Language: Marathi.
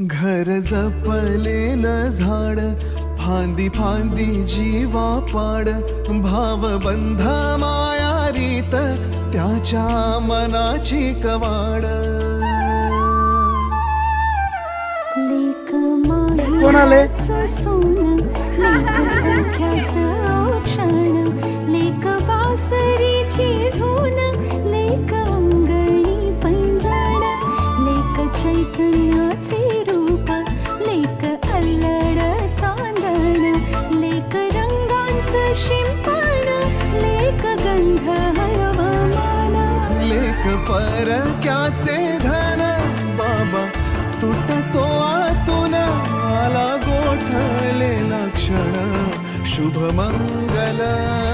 घर जपलेलं झाड फांदी फांदी जीवा पाड. भावबंध माया रीत त्याच्या मनाची कवाड. लेक कोण आले? लेक बासरीची धून लेक अंगणी पैंजण लेक चैतन्याचे लेख परक्याचे धन. बाबा तुटतो आतून आला गोठलेला क्षण. शुभमंगल.